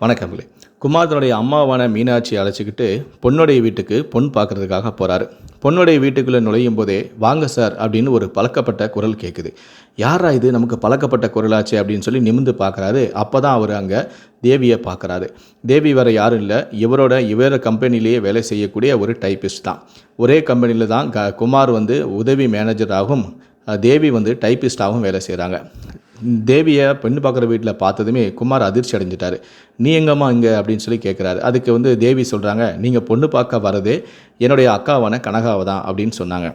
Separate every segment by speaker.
Speaker 1: வணக்கங்களே குமார் தன்னுடைய அம்மாவான மீனாட்சி அழைச்சிக்கிட்டு பொண்ணுடைய வீட்டுக்கு பொன் பார்க்கறதுக்காக போகிறாரு பொண்ணுடைய வீட்டுக்குள்ளே நுழையும் போதே வாங்க சார் அப்படின்னு ஒரு பழக்கப்பட்ட குரல் கேட்குது யாரா இது? நமக்கு பழக்கப்பட்ட குரலாச்சு அப்படின்னு சொல்லி நிமிந்து பார்க்குறாரு. அப்போ தான் அவர் அங்கே தேவியை பார்க்குறாரு. தேவி வேறு யாரும் இல்லை. இவரோட இவர கம்பெனிலேயே வேலை செய்யக்கூடிய ஒரு டைப்பிஸ்ட் தான். ஒரே கம்பெனியில் தான் க குமார் வந்து உதவி மேனேஜராகவும் தேவி வந்து டைப்பிஸ்டாகவும் வேலை செய்கிறாங்க தேவியை பெண்ணு பார்க்குற வீட்டில் பார்த்ததுமே குமார் அதிர்ச்சி அடைஞ்சிட்டாரு. நீ எங்கம்மா இங்கே? அப்படின்னு சொல்லி கேட்குறாரு. அதுக்கு வந்து தேவி சொல்கிறாங்க நீங்கள் பொண்ணு பார்க்க வரதே என்னுடைய அக்காவான கனகாவை தான் அப்படின்னு சொன்னாங்க.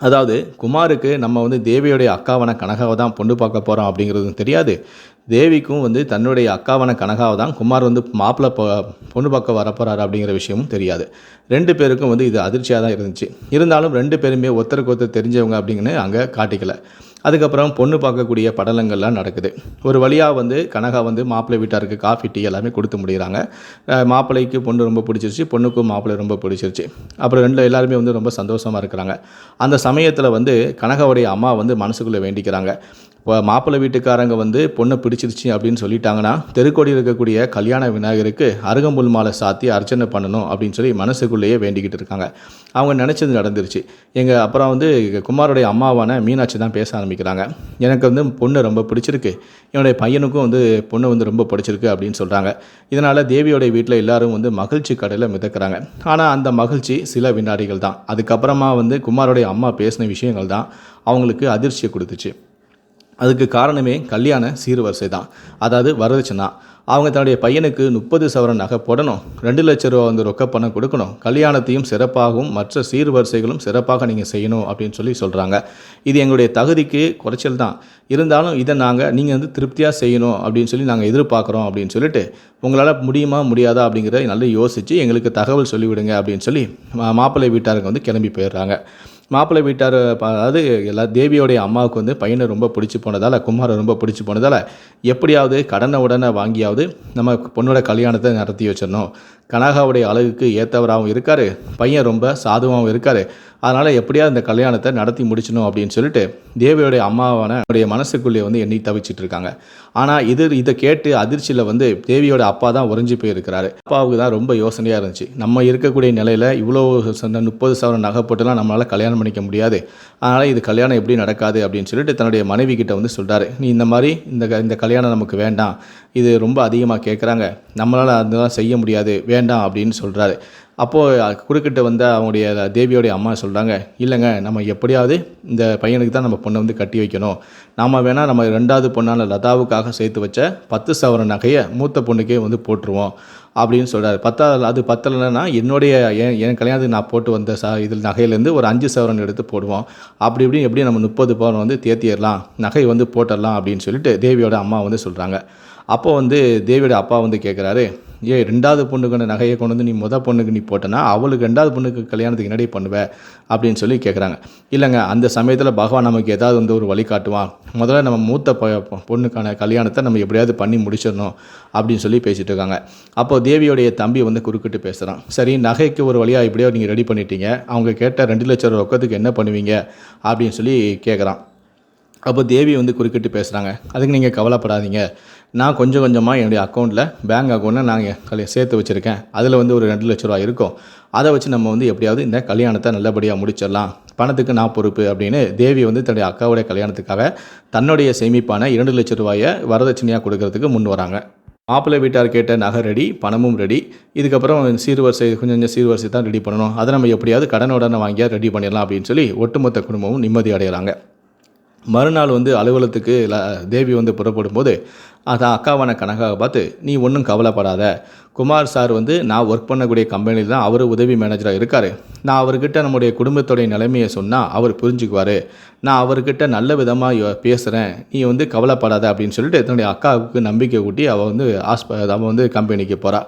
Speaker 1: அதாவது குமாருக்கு நம்ம வந்து தேவியோடைய அக்காவான கனகாவை தான் பொண்ணு பார்க்க போகிறோம் அப்படிங்கிறதும் தெரியாது. தேவிக்கும் வந்து தன்னுடைய அக்காவான கனகாவை தான் குமார் வந்து மாப்பிள்ளை பொண்ணு பார்க்க வரப்போகிறாரு அப்படிங்கிற விஷயமும் தெரியாது. ரெண்டு பேருக்கும் வந்து இது அதிர்ச்சியாக தான் இருந்துச்சு. இருந்தாலும் ரெண்டு பேருமே ஒருத்தருக்கு ஒருத்தர் தெரிஞ்சவங்க அப்படிங்கன்னு அங்கே காட்டிக்கல. அதுக்கப்புறம் பொண்ணு பார்க்கக்கூடிய படலங்கள்லாம் நடக்குது. ஒரு வழியாக வந்து கனகா வந்து மாப்பிள்ளை வீட்டாருக்கு காஃபி டீ எல்லாமே கொடுத்து முடிகிறாங்க. மாப்பிள்ளைக்கு பொண்ணு ரொம்ப பிடிச்சிருச்சு பொண்ணுக்கும் மாப்பிள்ளை ரொம்ப பிடிச்சிருச்சு. அப்புறம் ரெண்டு எல்லாருமே வந்து ரொம்ப சந்தோஷமாக இருக்கிறாங்க. அந்த சமயத்தில் வந்து கனகாவுடைய அம்மா வந்து மனசுக்குள்ளே வேண்டிக்கிறாங்க. இப்போ மாப்பிள்ளை வீட்டுக்காரங்க வந்து பொண்ணை பிடிச்சிருச்சு அப்படின்னு சொல்லிட்டாங்கன்னா தெருக்கோடியில் இருக்கக்கூடிய கல்யாண விநாயகருக்கு அருகம்புல் மாலை சாத்தி அர்ச்சனை பண்ணணும் அப்படின்னு சொல்லி மனசுக்குள்ளேயே வேண்டிக்கிட்டு இருக்காங்க. அவங்க நினச்சது நடந்துருச்சு. எங்கள் அப்புறம் வந்து குமாரோடைய அம்மாவான மீனாட்சி தான் பேச ஆரம்பிக்கிறாங்க. எனக்கு வந்து பொண்ணு ரொம்ப பிடிச்சிருக்கு. என்னுடைய பையனுக்கும் வந்து பொண்ணு வந்து ரொம்ப பிடிச்சிருக்கு அப்படின்னு சொல்கிறாங்க இதனால் தேவியோடைய வீட்டில் எல்லாரும் வந்து மகிழ்ச்சி கடையில் மிதக்கிறாங்க. ஆனால் அந்த மகிழ்ச்சி சில வினாடிகள் தான். அதுக்கப்புறமா வந்து குமாரோடைய அம்மா பேசின விஷயங்கள் தான் அவங்களுக்கு அதிர்ச்சியை கொடுத்துச்சு. அதுக்கு காரணமே கல்யாண சீர்வரிசை தான் அதாவது வரதட்சணை. அவங்க தன்னுடைய பையனுக்கு முப்பது சவரன் நகை போடணும். ரெண்டு லட்ச ரூபா வந்து ரொக்க பணம் கொடுக்கணும். கல்யாணத்தையும் சிறப்பாகவும் மற்ற சீர்வரிசைகளும் சிறப்பாக நீங்கள் செய்யணும் அப்படின்னு சொல்லி சொல்கிறாங்க இது எங்களுடைய தகுதிக்கு குறைச்சல் தான். இருந்தாலும் இதை நாங்கள் நீங்கள் வந்து திருப்தியாக செய்யணும் அப்படின்னு சொல்லி நாங்கள் எதிர்பார்க்குறோம் அப்படின்னு சொல்லிட்டு உங்களால் முடியுமா முடியாதா அப்படிங்கிறத நல்லா யோசித்து எங்களுக்கு தகவல் சொல்லிவிடுங்க அப்படின்னு சொல்லி மா- மாப்பிள்ளை வீட்டாருங்க வந்து கிளம்பி போயிடுறாங்க. மாப்பிள்ளை வீட்டார் அதாவது எல்லா தேவியோடைய அம்மாவுக்கு வந்து பையனை ரொம்ப பிடிச்சி போனதால் குமாரை ரொம்ப பிடிச்சி போனதால் எப்படியாவது கடனை உடனே வாங்கியாவது நம்ம பொண்ணோட கல்யாணத்தை நடத்தி வச்சிடணும். கனகாவுடைய அழகுக்கு ஏற்றவராகவும் இருக்கார். பையன் ரொம்ப சாதுவாகவும் இருக்கார். அதனால் எப்படியாவது இந்த கல்யாணத்தை நடத்தி முடிச்சணும் அப்படின்னு சொல்லிட்டு தேவியோடைய அம்மாவான அவருடைய மனசுக்குள்ளே வந்து எண்ணி தவிச்சிட்டு இருக்காங்க. ஆனால் இது இதை கேட்டு அதிர்ச்சியில் வந்து தேவியோட அப்பா தான் உறைஞ்சி போயிருக்கிறாரு. அப்பாவுக்கு தான் ரொம்ப யோசனையாக இருந்துச்சு. நம்ம இருக்கக்கூடிய நிலையில் இவ்வளோ சொன்ன முப்பது சவரன் நகைப்பட்டுலாம் நம்மளால் கல்யாணம் பண்ணிக்க முடியாது. அதனால் இது கல்யாணம் எப்படி நடக்காது அப்படின்னு சொல்லிட்டு தன்னுடைய மனைவி கிட்ட வந்து சொல்கிறாரு நீ இந்த மாதிரி இந்த க- இந்த கல்யாணம் நமக்கு வேண்டாம். இது ரொம்ப அதிகமாக கேட்குறாங்க நம்மளால் அதெல்லாம் செய்ய முடியாது. வேண்டாம் அப்படின்னு சொல்கிறாரு அப்போது குறுக்கிட்ட வந்த அவங்களுடைய தேவியோடைய அம்மா சொல்கிறாங்க இல்லைங்க நம்ம எப்படியாவது இந்த பையனுக்கு தான் நம்ம பொண்ணை வந்து கட்டி வைக்கணும். நாம் வேணால் நம்ம ரெண்டாவது பொண்ணான லதாவுக்காக சேர்த்து வச்ச பத்து சவரன் நகையை மூத்த பொண்ணுக்கே வந்து போட்டுருவோம் அப்படின்னு சொல்கிறார் பத்தா அது பத்தலைன்னா என்னுடைய என் என் கல்யாணத்துக்கு நான் போட்டு வந்த ச இதில் நகையிலேருந்து ஒரு அஞ்சு சவரன் எடுத்து போடுவோம். அப்படி இப்படி எப்படி நம்ம முப்பது பவன் வந்து தேத்திடலாம் நகை வந்து போட்டுடலாம் அப்படின்னு சொல்லிட்டு தேவியோட அம்மா வந்து சொல்கிறாங்க அப்போ வந்து தேவியோட அப்பா வந்து கேட்குறாரு ஏ ரெண்டாவது பொண்ணுக்கான நகையை கொண்டு வந்து நீ மொதல் பொண்ணுக்கு நீ போட்டனா அவளுக்கு ரெண்டாவது பொண்ணுக்கு கல்யாணத்துக்கு என்னடி பண்ணுவ? அப்படின்னு சொல்லி கேட்குறாங்க இல்லைங்க அந்த சமயத்தில் பகவான் நமக்கு ஏதாவது வந்து ஒரு வழி காட்டுவான். முதல்ல நம்ம மூத்த பொண்ணுக்கான கல்யாணத்தை நம்ம எப்படியாவது பண்ணி முடிச்சிடணும் அப்படின்னு சொல்லி பேசிகிட்டு இருக்காங்க. அப்போ தேவியோடைய தம்பி வந்து குறுக்கிட்டு பேசுகிறான் சரி நகைக்கு ஒரு வழியாக இப்படியோ நீங்கள் ரெடி பண்ணிட்டீங்க. அவங்க கேட்ட ரெண்டு லட்சம் ரூபா ரொக்கத்துக்கு என்ன பண்ணுவீங்க? அப்படின்னு சொல்லி கேட்குறான் அப்போ தேவி வந்து குறுக்கிட்டு பேசுகிறாங்க அதுக்கு நீங்கள் கவலைப்படாதீங்க. நான் கொஞ்சம் கொஞ்சமாக என்னுடைய அக்கௌண்ட்டில் பேங்க் அக்கௌண்ட்டில் நான் கல்யா சேர்த்து வச்சுருக்கேன். அதில் வந்து ஒரு ரெண்டு லட்ச ரூபா இருக்கும். அதை வச்சு நம்ம வந்து எப்படியாவது இந்த கல்யாணத்தை நல்லபடியாக முடிச்சிடலாம். பணத்துக்கு நான் பொறுப்பு அப்படின்னு தேவி வந்து தன்னுடைய அக்காவுடைய கல்யாணத்துக்காக தன்னுடைய சேமிப்பான இரண்டு லட்ச ரூபாயை வரதட்சணையாக கொடுக்கறதுக்கு முன் வராங்க. மாப்பிள்ளை வீட்டார் கேட்ட நகை ரெடி பணமும் ரெடி இதுக்கப்புறம் சீர்வரிசை கொஞ்சம் கொஞ்சம் சீர்வரிசை தான் ரெடி பண்ணணும். அதை நம்ம எப்படியாவது கடன் உடனே வாங்கியா ரெடி பண்ணிடலாம் அப்படின்னு சொல்லி ஒட்டுமொத்த குடும்பமும் நிம்மதி அடைகிறாங்க மறுநாள் வந்து அலுவலகத்துக்கு தேவி வந்து புறப்படும் போது அதான் அக்காவான கனகாவை பார்த்து நீ ஒன்றும் கவலைப்படாத. குமார் சார் வந்து நான் ஒர்க் பண்ணக்கூடிய கம்பெனியில் தான் அவர் உதவி மேனேஜராக இருக்கார். நான் அவர்கிட்ட நம்முடைய குடும்பத்துடைய நிலைமையை சொன்னால் அவர் புரிஞ்சுக்குவார். நான் அவர்கிட்ட நல்ல விதமாக பேசுகிறேன் நீ வந்து கவலைப்படாத அப்படின்னு சொல்லிட்டு தன்னுடைய அக்காவுக்கு நம்பிக்கை ஊட்டி அவள் வந்து ஆஸ்ப அவள் வந்து கம்பெனிக்கு போகிறா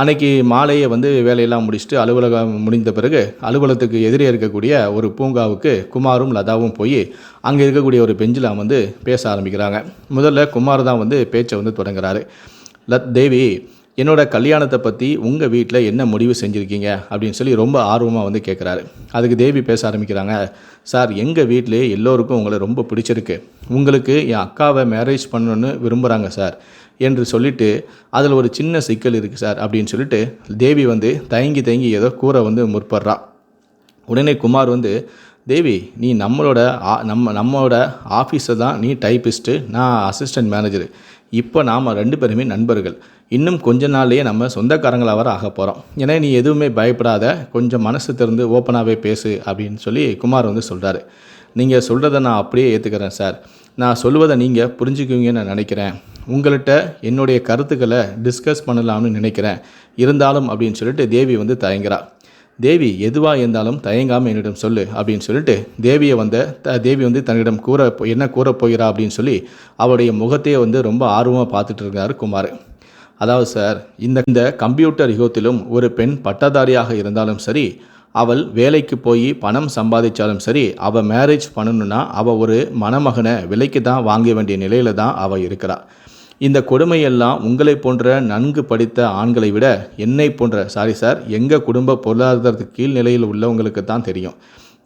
Speaker 1: அன்னைக்கு மாலையை வந்து வேலையெல்லாம் முடிச்சுட்டு அலுவலகம் முடிந்த பிறகு அலுவலகத்துக்கு எதிரே இருக்கக்கூடிய ஒரு பூங்காவுக்கு குமாரும் லதாவும் போய் அங்கே இருக்கக்கூடிய ஒரு பெஞ்சில் வந்து பேச ஆரம்பிக்கிறாங்க. முதல்ல குமார் தான் வந்து பேச்சை வந்து தொடங்குறாரு. லத் தேவி என்னோட கல்யாணத்தை பற்றி உங்கள் வீட்டில் என்ன முடிவு செஞ்சுருக்கீங்க? அப்படின்னு சொல்லி ரொம்ப ஆர்வமாக வந்து கேட்குறாரு அதுக்கு தேவி பேச ஆரம்பிக்கிறாங்க. சார் எங்கள் வீட்டிலே எல்லோருக்கும் உங்களை ரொம்ப பிடிச்சிருக்கு. உங்களுக்கு என் அக்காவை மேரேஜ் பண்ணணுன்னு விரும்புகிறாங்க சார். என்று சொல்லிட்டு அதில் ஒரு சின்ன சிக்கல் இருக்குது சார் அப்படின்னு சொல்லிட்டு தேவி வந்து தயங்கி தயங்கி ஏதோ கூற வந்து முற்படுறா. உடனே குமார் வந்து தேவி நீ நம்மளோட ஆ- நம்ம நம்மளோட ஆஃபீஸை தான் நீ டைப்பிஸ்ட்டு நான் அசிஸ்டன்ட் மேனேஜரு இப்போ நாம் ரெண்டு பேருமே நண்பர்கள். இன்னும் கொஞ்ச நாள்லேயே நம்ம சொந்தக்காரங்களாக வர ஆக போகிறோம் ஏன்னா நீ எதுவுமே பயப்படாத கொஞ்சம் மனசு திறந்து ஓப்பனாகவே பேசு அப்படின்னு சொல்லி குமார் வந்து சொல்கிறாரு நீங்கள் சொல்கிறத நான் அப்படியே ஏற்றுக்கிறேன் சார். நான் சொல்லுவதை நீங்கள் புரிஞ்சுக்குவீங்கன்னு நான் நினைக்கிறேன். உங்கள்கிட்ட என்னுடைய கருத்துக்களை டிஸ்கஸ் பண்ணலாம்னு நினைக்கிறேன். இருந்தாலும் அப்படின்னு சொல்லிட்டு தேவி வந்து தயங்குறா. தேவி எதுவாக இருந்தாலும் தயங்காமல் என்னிடம் சொல்லு அப்படின்னு சொல்லிட்டு தேவியை வந்த த தேவி வந்து தன்னிடம் கூற என்ன கூறப் போகிறா அப்படின்னு சொல்லி அவருடைய முகத்தையே வந்து ரொம்ப ஆர்வமாக பார்த்துட்டு இருக்காரு குமார். அதாவது சார் இந்த இந்த கம்ப்யூட்டர் யுகத்திலும் ஒரு பெண் பட்டதாரியாக இருந்தாலும் சரி அவள் வேலைக்கு போய் பணம் சம்பாதிச்சாலும் சரி அவள் மேரேஜ் பண்ணணுன்னா அவள் ஒரு மணமகனை விலைக்கு தான் வாங்க வேண்டிய நிலையில் தான் அவள் இருக்கிறாள் இந்த கொடுமையெல்லாம் உங்களை போன்ற நன்கு படித்த ஆண்களை விட என்னை போன்ற சாரி சார் எங்கள் குடும்ப பொருளாதாரத்துக்கு கீழ் நிலையில் உள்ளவங்களுக்கு தான் தெரியும்.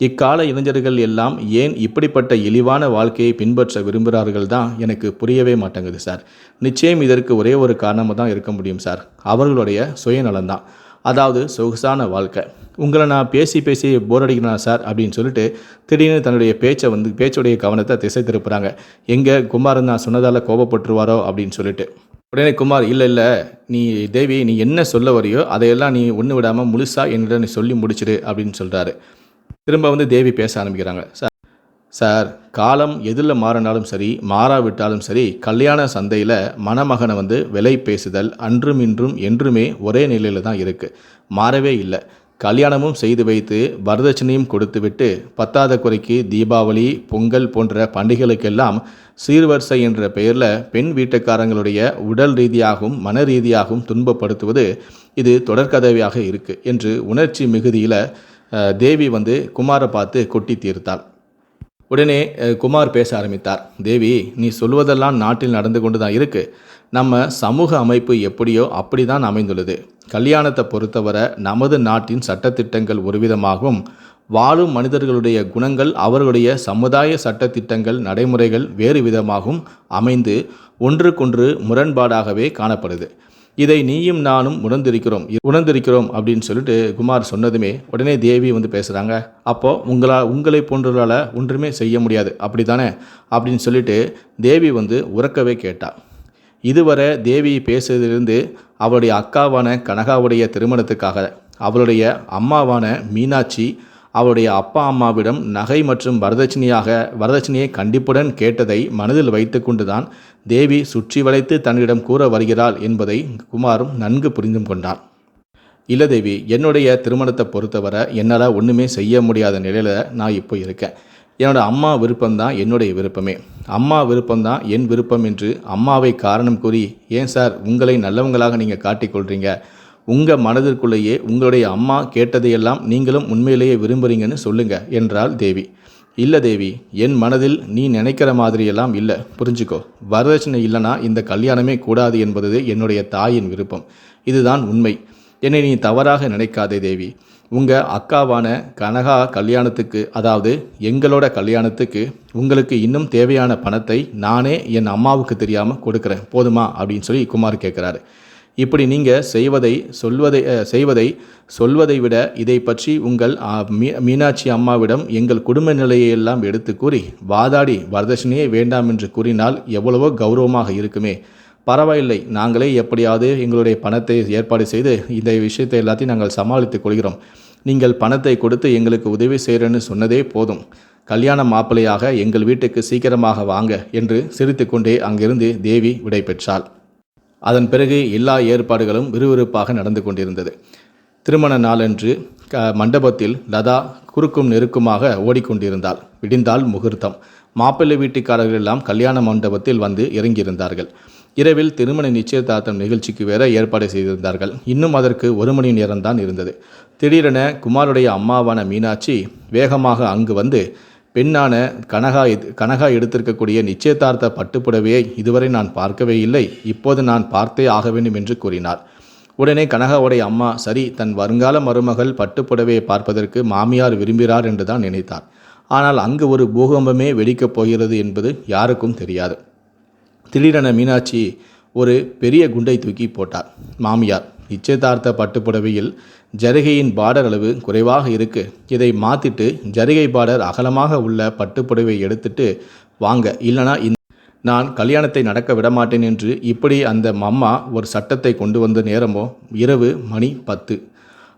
Speaker 1: இக்கால இளைஞர்கள் எல்லாம் ஏன் இப்படிப்பட்ட இழிவான வாழ்க்கையை பின்பற்ற விரும்புகிறார்கள் தான் எனக்கு புரியவே மாட்டேங்குது சார் நிச்சயம் இதற்கு ஒரே ஒரு காரணமாக தான் இருக்க முடியும் சார் அவர்களுடைய சுயநலம்தான். அதாவது சொகுசான வாழ்க்கை. உங்களை நான் பேசி பேசி போர் அடிக்கிறேன் சார் அப்படின்னு சொல்லிட்டு திடீர்னு தன்னுடைய பேச்சை வந்து பேச்சுடைய கவனத்தை திசை திருப்புறாங்க. எங்கே குமாரன் நான் சொன்னதால் கோபப்பட்டுருவாரோ அப்படின்னு சொல்லிட்டு. உடனே குமார் இல்லை இல்லை. நீ தேவி நீ என்ன சொல்ல வரையோ அதையெல்லாம் நீ ஒன்று விடாமல் முழுசாக என்னிடம் நீ சொல்லி முடிச்சிடு அப்படின்னு சொல்கிறாரு திரும்ப வந்து தேவி பேச ஆரம்பிக்கிறாங்க. சார் சார் காலம் எதில் மாறினாலும் சரி மாறாவிட்டாலும் சரி கல்யாண சந்தையில் மணமகனை வந்து விலை பேசுதல் அன்றும் இன்றும் என்றுமே ஒரே நிலையில் தான் இருக்குது மாறவே இல்லை. கல்யாணமும் செய்து வைத்து வரதட்சணையும் கொடுத்துவிட்டு பத்தாத குறைக்கு தீபாவளி பொங்கல் போன்ற பண்டிகைகளுக்கெல்லாம் சீர்வரிசை என்ற பெயரில் பெண் வீட்டுக்காரங்களுடைய உடல் ரீதியாகவும் மன ரீதியாகவும் துன்பப்படுத்துவது இது தொடர்கதவையாக இருக்குது என்று உணர்ச்சி மிகுதியில் தேவி வந்து குமாரை பார்த்து கொட்டி தீர்த்தாள். உடனே குமார் பேச ஆரம்பித்தார். தேவி நீ சொல்வதெல்லாம் நாட்டில் நடந்து கொண்டு தான் இருக்கு. நம்ம சமூக அமைப்பு எப்படியோ அப்படி தான் அமைந்துள்ளது. கல்யாணத்தை பொறுத்தவரை நமது நாட்டின் சட்டத்திட்டங்கள் ஒருவிதமாகவும் வாழும் மனிதர்களுடைய குணங்கள் அவர்களுடைய சமுதாய சட்டத்திட்டங்கள் நடைமுறைகள் வேறு விதமாகவும் அமைந்து ஒன்றுக்கொன்று முரண்பாடாகவே காணப்படுது. இதை நீயும் நானும் உணர்ந்திருக்கிறோம். உணர்ந்திருக்கிறோம் அப்படின்னு சொல்லிட்டு குமார் சொன்னதுமே உடனே தேவி வந்து பேசுகிறாங்க அப்போ உங்களா உங்களை போன்றவர்களால் ஒன்றுமே செய்ய முடியாது. அப்படி தானே அப்படின்னு சொல்லிட்டு தேவி வந்து உறக்கவே கேட்டா. இதுவரை தேவி பேசுறதிலிருந்து அவளுடைய அக்காவான கனகாவுடைய திருமணத்துக்காக அவளுடைய அம்மாவான மீனாட்சி அவளுடைய அப்பா அம்மாவிடம் நகை மற்றும் வரதட்சணையாக வரதட்சணையை கண்டிப்புடன் கேட்டதை மனதில் வைத்துக்கொண்டுதான் தேவி சுற்றி வளைத்து தன்னிடம் கூற வருகிறாள் என்பதை குமாரும் நன்கு புரிந்து கொண்டான் இல்லை தேவி என்னுடைய திருமணத்தை பொறுத்தவரை என்னால் ஒன்றுமே செய்ய முடியாத நிலையில் நான் இப்போ இருக்கேன். என்னோட அம்மா விருப்பம்தான் என்னுடைய விருப்பமே. அம்மா விருப்பம்தான் என் விருப்பம் என்று அம்மாவை காரணம் கூறி ஏன் சார் உங்களை நல்லவங்களாக நீங்கள் காட்டிக்கொள்கிறீங்க உங்கள் மனதிற்குள்ளேயே உங்களுடைய அம்மா கேட்டதையெல்லாம் நீங்களும் உண்மையிலேயே விரும்புகிறீங்கன்னு சொல்லுங்க என்றாள் தேவி. இல்லை தேவி என் மனதில் நீ நினைக்கிற மாதிரியெல்லாம் இல்லை புரிஞ்சுக்கோ. வரதட்சணை இல்லைனா இந்த கல்யாணமே கூடாது என்பது என்னுடைய தாயின் விருப்பம். இதுதான் உண்மை. என்னை நீ தவறாக நினைக்காதே தேவி. உங்கள் அக்காவான கனகா கல்யாணத்துக்கு அதாவது எங்களோட கல்யாணத்துக்கு உங்களுக்கு இன்னும் தேவையான பணத்தை நானே என் அம்மாவுக்கு தெரியாமல் கொடுக்குறேன். போதுமா? அப்படின்னு சொல்லி குமார் கேட்குறாரு இப்படி நீங்கள் செய்வதை சொல்வதை செய்வதை சொல்வதை விட இதை பற்றி உங்கள் மீ- மீனாட்சி அம்மாவிடம் எங்கள் குடும்ப நிலையை எல்லாம் எடுத்து கூறி வாதாடி வரதட்சணையே வேண்டாம் என்று கூறினால் எவ்வளவோ கௌரவமாக இருக்குமே. பரவாயில்லை நாங்களே எப்படியாவது எங்களுடைய பணத்தை ஏற்பாடு செய்து இந்த விஷயத்தை எல்லாத்தையும் நாங்கள் சமாளித்துக் கொள்கிறோம். நீங்கள் பணத்தை கொடுத்து எங்களுக்கு உதவி செய்கிறேன்னு சொன்னதே போதும். கல்யாண மாப்பிள்ளையாக எங்கள் வீட்டுக்கு சீக்கிரமாக வாங்க என்று சிரித்துக்கொண்டே அங்கிருந்து தேவி விடை பெற்றாள். அதன் பிறகு எல்லா ஏற்பாடுகளும் விறுவிறுப்பாக நடந்து கொண்டிருந்தது. திருமண நாளன்று க மண்டபத்தில் லதா குறுக்கும் நெருக்குமாக ஓடிக்கொண்டிருந்தாள். விடிந்தால் முகூர்த்தம். மாப்பிள்ளை வீட்டுக்காரர்கள் எல்லாம் கல்யாண மண்டபத்தில் வந்து இறங்கியிருந்தார்கள். இரவில் திருமண நிச்சயதார்த்தம் நிகழ்ச்சிக்கு வேற ஏற்பாடு செய்திருந்தார்கள். இன்னும் அதற்கு ஒரு மணி நேரம்தான் இருந்தது. திடீரென குமாருடைய அம்மாவான மீனாட்சி வேகமாக அங்கு வந்து பெண்ணான கனகா கனகா எடுத்திருக்கக்கூடிய நிச்சயதார்த்த பட்டுப்புடவையை இதுவரை நான் பார்க்கவே இல்லை. இப்போது நான் பார்த்தே ஆக வேண்டும் என்று கூறினார். உடனே கனகாவுடைய அம்மா சரி தன் வருங்கால மருமகள் பட்டுப்புடவையை பார்ப்பதற்கு மாமியார் விரும்புகிறார் என்று தான் நினைத்தார். ஆனால் அங்கு ஒரு பூகம்பமே வெடிக்கப் போகிறது என்பது யாருக்கும் தெரியாது. திடீரென மீனாட்சி ஒரு பெரிய குண்டை தூக்கி போட்டார். மாமியார் நிச்சயதார்த்த பட்டுப்புடவையில் ஜரிகையின் பார்டர் அளவு குறைவாக இருக்குது இதை மாற்றிட்டு ஜரிகை பார்டர் அகலமாக உள்ள பட்டுப்புடவை எடுத்துட்டு வாங்க. இல்லைனா நான் கல்யாணத்தை நடக்க விடமாட்டேன் என்று இப்படி அந்த அம்மா ஒரு சட்டத்தை கொண்டு வந்த நேரமோ? இரவு மணி பத்து.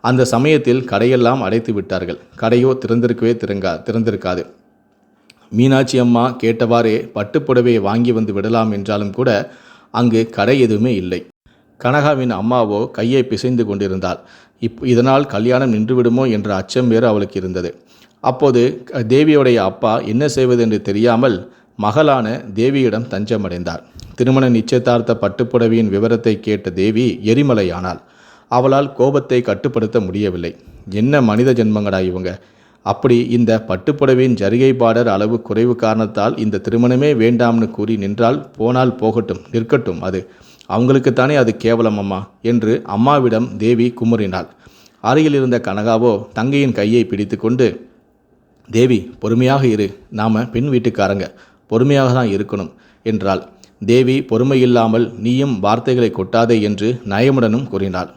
Speaker 1: அந்த சமயத்தில் கடையெல்லாம் அடைத்து விட்டார்கள். கடையோ திறந்திருக்கவே திறங்கா திறந்திருக்காது. மீனாட்சி அம்மா கேட்டவாறே பட்டுப்புடவையை வாங்கி வந்து விடலாம் என்றாலும் கூட அங்கு கடை எதுவுமே இல்லை. கனகாவின் அம்மாவோ கையை பிசைந்து கொண்டிருந்தாள். இப் இதனால் கல்யாணம் நின்றுவிடுமோ என்ற அச்சம் வேறு அவளுக்கு இருந்தது. அப்போது தேவியுடைய அப்பா என்ன செய்வது என்று தெரியாமல் மகளான தேவியிடம் தஞ்சமடைந்தார். திருமண நிச்சயதார்த்த பட்டுப்புடவையின் விவரத்தை கேட்ட தேவி எரிமலையானாள். அவளால் கோபத்தை கட்டுப்படுத்த முடியவில்லை. என்ன மனித ஜென்மங்கடா இவங்க? அப்படி இந்த பட்டுப்புடவையின் ஜரிகை பாடர் அளவு குறைவு காரணத்தால் இந்த திருமணமே வேண்டாம்னு கூறி நின்றால் போனால் போகட்டும் நிற்கட்டும் அது. அவங்களுக்குத்தானே அது கேவலம் அம்மா என்று அம்மாவிடம் தேவி குமுறினாள். அருகில் இருந்த கனகாவோ தங்கையின் கையை பிடித்துக்கொண்டு தேவி பொறுமையாக இரு. நாம பெண் வீட்டுக்காரங்க. பொறுமையாக தான் இருக்கணும் என்றாள். தேவி பொறுமையில்லாமல் நீயும் வார்த்தைகளை கொட்டாதே என்று நயமுடனும் கூறினாள்.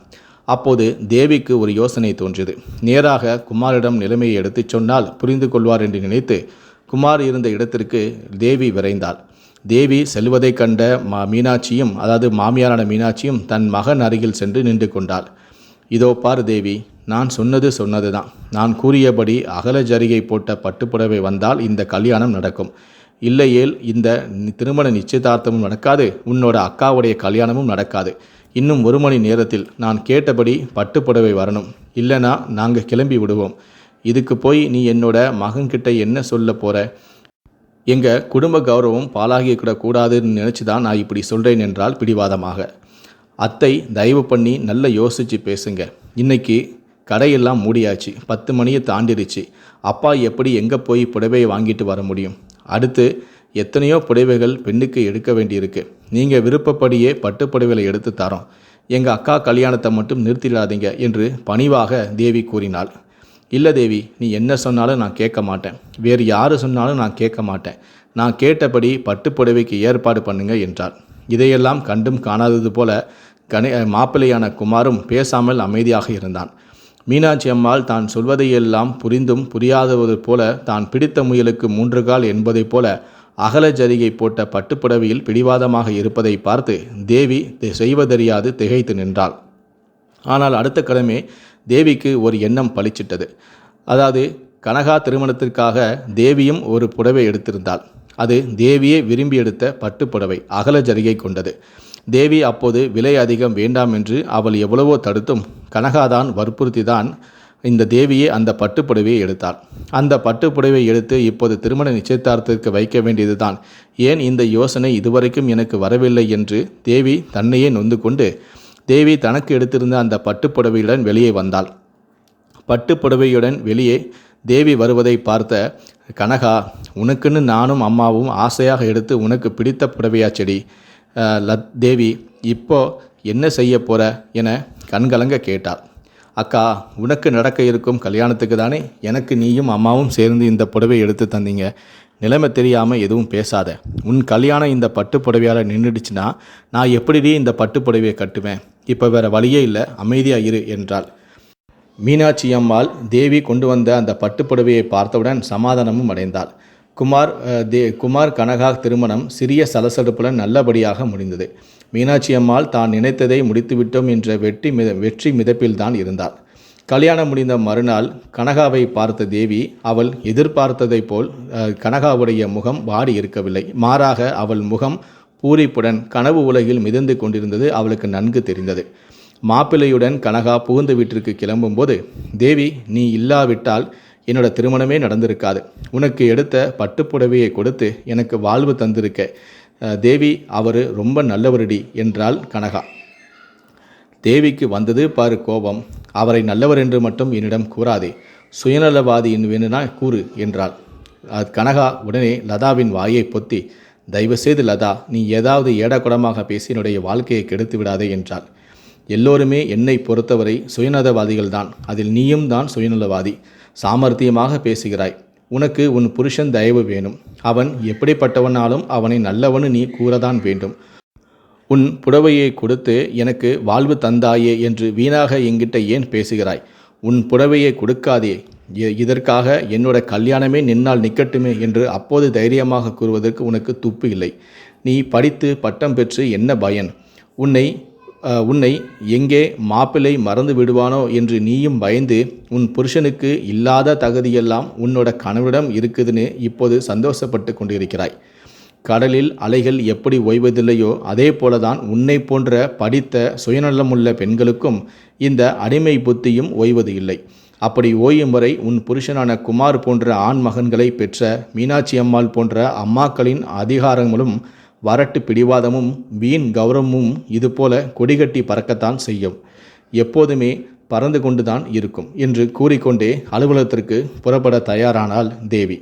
Speaker 1: அப்போது தேவிக்கு ஒரு யோசனை தோன்றியது. நேராக குமாரிடம் நிலைமையை எடுத்துச் சொன்னால் புரிந்து கொள்வார் என்று நினைத்து குமார் இருந்த இடத்திற்கு தேவி விரைந்தாள். தேவி செல்வதைக் கண்ட மா மீனாட்சியும் அதாவது மாமியாரான மீனாட்சியும் தன் மகன் அருகில் சென்று நின்று கொண்டாள். இதோ பார் தேவி நான் சொன்னது சொன்னதுதான். நான் கூறியபடி அகல ஜரிகை போட்ட பட்டுப்புடவை வந்தால் இந்த கல்யாணம் நடக்கும். இல்லையேல் இந்த திருமண நிச்சயதார்த்தமும் நடக்காது உன்னோட அக்காவுடைய கல்யாணமும் நடக்காது. இன்னும் ஒரு மணி நேரத்தில் நான் கேட்டபடி பட்டுப்புடவை வரணும். இல்லைனா நாங்கள் கிளம்பி விடுவோம். இதுக்கு போய் நீ என்னோட மகன்கிட்ட என்ன சொல்ல போகிற எங்கள் குடும்ப கௌரவம் பாலாகிக்கிடக்கூடாதுன்னு நினச்சி தான் நான் இப்படி சொல்கிறேன் என்றால் பிடிவாதமாக. அத்தை தயவு பண்ணி நல்லா யோசித்து பேசுங்க. இன்னைக்கு கடையெல்லாம் மூடியாச்சு. பத்து மணியை தாண்டிடுச்சு அப்பா எப்படி எங்கே போய் புடவையை வாங்கிட்டு வர முடியும்? அடுத்து எத்தனையோ புடவைகள் பெண்ணுக்கு எடுக்க வேண்டியிருக்கு. நீங்கள் விருப்பப்படியே பட்டு புடவைகளை எடுத்து தரோம். எங்கள் அக்கா கல்யாணத்தை மட்டும் நிறுத்திடாதீங்க என்று பணிவாக தேவி கூறினாள். இல்லை தேவி நீ என்ன சொன்னாலும் நான் கேட்க மாட்டேன். வேறு யார் சொன்னாலும் நான் கேட்க மாட்டேன். நான் கேட்டபடி பட்டுப்புடவைக்கு ஏற்பாடு பண்ணுங்க என்றார். இதையெல்லாம் கண்டும் காணாதது போல கணே மாப்பிள்ளையான குமாரும் பேசாமல் அமைதியாக இருந்தான். மீனாட்சி அம்மாள் தான் சொல்வதையெல்லாம் புரிந்தும் புரியாதவது போல தான் பிடித்த முயலுக்கு மூன்று கால் என்பதைப் போல அகல ஜரிகை போட்ட பட்டுப்புடவையில் பிடிவாதமாக இருப்பதை பார்த்து தேவி செய்வதறியாது திகைத்து நின்றாள். ஆனால் அடுத்த கிழமை தேவிக்கு ஒரு எண்ணம் பளிச்சிட்டது. அதாவது கனகா திருமணத்திற்காக தேவியும் ஒரு புடவை எடுத்திருந்தாள். அது தேவியே விரும்பி எடுத்த பட்டுப்புடவை அகல ஜரிகை கொண்டது. தேவி அப்போது விலை அதிகம் வேண்டாம் என்று அவள் எவ்வளவோ தடுத்தும் கனகாதான் வற்புறுத்திதான் இந்த தேவியே அந்த பட்டுப்புடவையை எடுத்தாள். அந்த பட்டுப்புடவை எடுத்து இப்போது திருமண நிச்சயதார்த்தத்திற்கு வைக்க வேண்டியதுதான். ஏன் இந்த யோசனை இதுவரைக்கும் எனக்கு வரவில்லை என்று தேவி தன்னையே நொந்து கொண்டு தேவி தனக்கு எடுத்திருந்த அந்த பட்டுப்புடவையுடன் வெளியே வந்தாள். பட்டுப்புடவையுடன் வெளியே தேவி வருவதை பார்த்த கனகா உனக்குன்னு நானும் அம்மாவும் ஆசையாக எடுத்து உனக்கு பிடித்த புடவையா செடி? லத் தேவி இப்போ என்ன செய்ய போற? என கண்கலங்க கேட்டாள். அக்கா உனக்கு நடக்க இருக்கும் கல்யாணத்துக்கு தானே எனக்கு நீயும் அம்மாவும் சேர்ந்து இந்த புடவை எடுத்து தந்தீங்க. நிலைமை தெரியாமல் எதுவும் பேசாத. உன் கல்யாணம் இந்த பட்டு புடவையால் நின்றுடுச்சுன்னா நான் எப்படிடி இந்த பட்டுப்புடவையை கட்டுவேன்? இப்போ வேறு வழியே இல்லை அமைதியாக இரு என்றாள். மீனாட்சி அம்மாள் தேவி கொண்டு வந்த அந்த பட்டுப்புடவையை பார்த்தவுடன் சமாதானமும் அடைந்தாள். குமார் தே குமார் கனகா திருமணம் சிறிய சலசடுப்புடன் நல்லபடியாக முடிந்தது. மீனாட்சி அம்மாள் தான் நினைத்ததை முடித்துவிட்டோம் என்ற வெற்றி மித வெற்றி மிதப்பில்தான் இருந்தாள். கல்யாணம் முடிந்த மறுநாள் கனகாவை பார்த்த தேவி அவள் எதிர்பார்த்ததைப் போல் கனகாவுடைய முகம் வாடி இருக்கவில்லை. மாறாக அவள் முகம் பூரிப்புடன் கனவு உலகில் மிதந்து கொண்டிருந்தது அவளுக்கு நன்கு தெரிந்தது. மாப்பிள்ளையுடன் கனகா புகுந்த வீட்டிற்கு கிளம்பும்போது தேவி நீ இல்லாவிட்டால் என்னோட திருமணமே நடந்திருக்காது. உனக்கு எடுத்த பட்டுப்புடவையை கொடுத்து எனக்கு வாழ்வு தந்திருக்க. தேவி அவர் ரொம்ப நல்லவரடி என்றாள் கனகா. தேவிக்கு வந்தது பாரு கோபம். அவரை நல்லவர் என்று மட்டும் என்னிடம் கூறாதே. சுயநலவாதி வேணுனா கூறு என்றாள். அது கனகா உடனே லதாவின் வாயை பொத்தி தயவுசெய்து லதா நீ ஏதாவது ஏடக்குடமாக பேசி என்னுடைய வாழ்க்கையை கெடுத்து விடாதே என்றாள். எல்லோருமே என்னை பொறுத்தவரை சுயநலவாதிகள் தான். அதில் நீயும் தான் சுயநலவாதி. சாமர்த்தியமாக பேசுகிறாய். உனக்கு உன் புருஷன் தயவு வேணும். அவன் எப்படிப்பட்டவனாலும் அவனை நல்லவனு நீ கூறதான் வேண்டும். உன் புடவையை கொடுத்து எனக்கு வாழ்வு தந்தாயே என்று வீணாக எங்கிட்ட ஏன் பேசுகிறாய்? உன் புடவையை கொடுக்காதே. இதற்காக என்னோட கல்யாணமே நின்னால் நிற்கட்டுமே என்று அப்போது தைரியமாக கூறுவதற்கு உனக்கு துப்பு இல்லை. நீ படித்து பட்டம் பெற்று என்ன பயன்? உன்னை உன்னை எங்கே மாப்பிள்ளை மறந்து விடுவானோ என்று நீயும் பயந்து உன் புருஷனுக்கு இல்லாத தகுதியெல்லாம் உன்னோட கணவரிடம் இருக்குதுன்னு இப்போது சந்தோஷப்பட்டு கொண்டிருக்கிறாய். கடலில் அலைகள் எப்படி ஓய்வதில்லையோ அதே போலதான் உன்னை போன்ற படித்த சுயநலமுள்ள பெண்களுக்கும் இந்த அடிமை புத்தியும் ஓய்வது இல்லை. அப்படி ஓயும் வரை உன் புருஷனான குமார் போன்ற ஆண் மகன்களை பெற்ற மீனாட்சி அம்மாள் போன்ற அம்மாக்களின் அதிகாரங்களும் வரட்டு பிடிவாதமும் வீண் கௌரவமும் இதுபோல கொடிகட்டி பறக்கத்தான் செய்யும். எப்போதுமே பறந்து கொண்டுதான் இருக்கும் என்று கூறிக்கொண்டே அலுவலகத்திற்கு புறப்பட தயாரானாள் தேவி.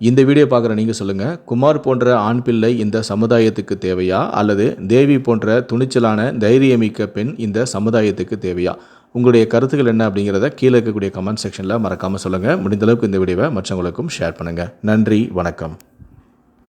Speaker 1: இந்த வீடியோ பார்க்குற நீங்கள் சொல்லுங்கள் குமார் போன்ற ஆண் பிள்ளை இந்த சமுதாயத்துக்கு தேவையா? அல்லது தேவி போன்ற துணிச்சலான தைரியமிக்க பெண் இந்த சமுதாயத்துக்கு தேவையா? உங்களுடைய கருத்துக்கள் என்ன அப்படிங்கிறத கீழே இருக்கக்கூடிய கமெண்ட் செக்ஷனில் மறக்காமல் சொல்லுங்கள் முடிந்தளவுக்கு இந்த வீடியோவை மற்றவங்களுக்கும் ஷேர் பண்ணுங்கள் நன்றி வணக்கம்.